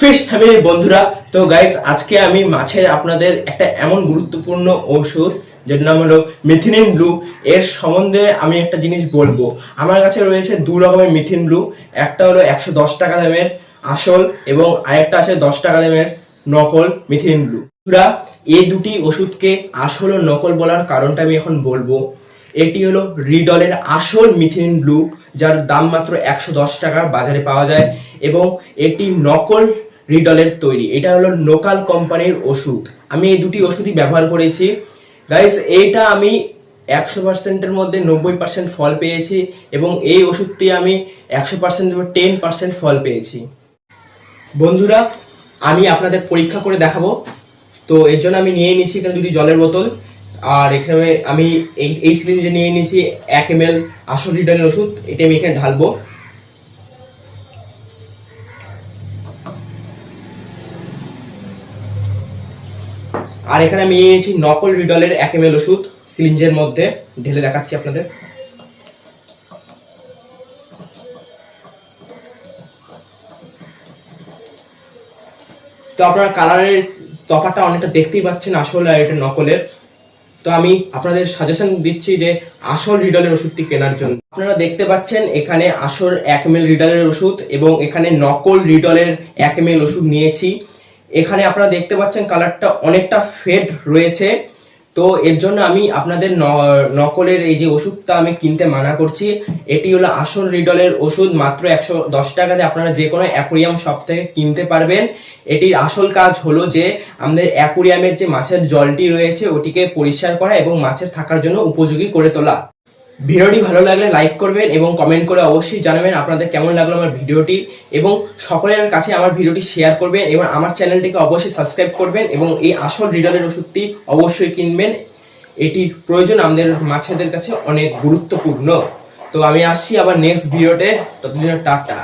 Fish ফ্যামিলির বন্ধুরা, তো গাইস আজকে আমি মাছের আপনাদের একটা এমন গুরুত্বপূর্ণ ঔষধ, যেটার নাম হলো মিথিনিন ব্লু এর সম্বন্ধে আমি একটা জিনিস বলব। আমার কাছে রয়েছে দু রকমের মিথিন ব্লু একটা হলো একশো দশ টাকা দামের আসল এবং আরেকটা আছে দশ টাকা দামের নকল মিথিন ব্লু বন্ধুরা, এই দুটি ওষুধকে আসল ও নকল বলার কারণটা আমি এখন বলব। এটি হলো রিডলের আসল মিথিন ব্লু যার দাম মাত্র একশো দশ টাকার বাজারে পাওয়া যায় এবং এটি নকল রিডলের তৈরি। এটা হলো লোকাল কোম্পানির ওষুধ। আমি এই দুটি ওষুধই ব্যবহার করেছি। গাইস এইটা আমি একশো পার্সেন্টের মধ্যে নব্বই পার্সেন্ট ফল পেয়েছি এবং এই ওষুধটি আমি একশো পার্সেন্ট টেন পার্সেন্ট ফল পেয়েছি। বন্ধুরা, আমি আপনাদের পরীক্ষা করে দেখাবো। তো এর জন্য আমি নিয়ে নিচ্ছি এখানে দুটি জলের বোতল। আর এখানে আমি এই সিলিন্ডারে নিয়ে নিয়েছি এক এম এল আসল রিডারের ওষুধ। এটা আমি এখানে ঢালবো। আর এখানে আমি নিয়ে নিয়েছি নকল রিডলের এক এম ওষুধ, সিলিঞ্জের মধ্যে ঢেলে দেখাচ্ছি আপনাদের। তো আপনার কালারের তফাটা অনেকটা দেখতেই পাচ্ছেন আসল আর এটা নকলের। তো আমি আপনাদের সাজেশন দিচ্ছি যে আসল রিডলের ওষুধটি কেনার জন্য। আপনারা দেখতে পাচ্ছেন এখানে আসল এক এম রিডলের ওষুধ এবং এখানে নকল রিডলের এক এম ওষুধ নিয়েছি। এখানে আপনারা দেখতে পাচ্ছেন কালারটা অনেকটা ফেড রয়েছে। তো এর জন্য আমি আপনাদের নকলের এই যে ওষুধটা আমি কিনতে মানা করছি, এটি হলো আসল রিডলের ওষুধ, মাত্র একশো দশ টাকাতে আপনারা যে কোনো অ্যাকোরিয়াম শপ থেকে কিনতে পারবেন। এটির আসল কাজ হলো যে, আমাদের অ্যাকোরিয়ামের যে মাছের জলটি রয়েছে, ওটিকে পরিষ্কার করা এবং মাছের থাকার জন্য উপযোগী করে তোলা। ভিডিওটি ভালো লাগলে লাইক করবেন এবং কমেন্ট করে অবশ্যই জানাবেন আপনাদের কেমন লাগল আমার ভিডিওটি এবং সকলের কাছে আমার ভিডিওটি শেয়ার করবেন এবং আমার চ্যানেলটিকে অবশ্যই সাবস্ক্রাইব করবেন এবং এই আসল রিডারের ওষুধটি অবশ্যই কিনবেন। এটির প্রয়োজন আমাদের মাছেদের কাছে অনেক গুরুত্বপূর্ণ। তো আমি আসছি আবার নেক্সট ভিডিওতে ততদিনের টাটা।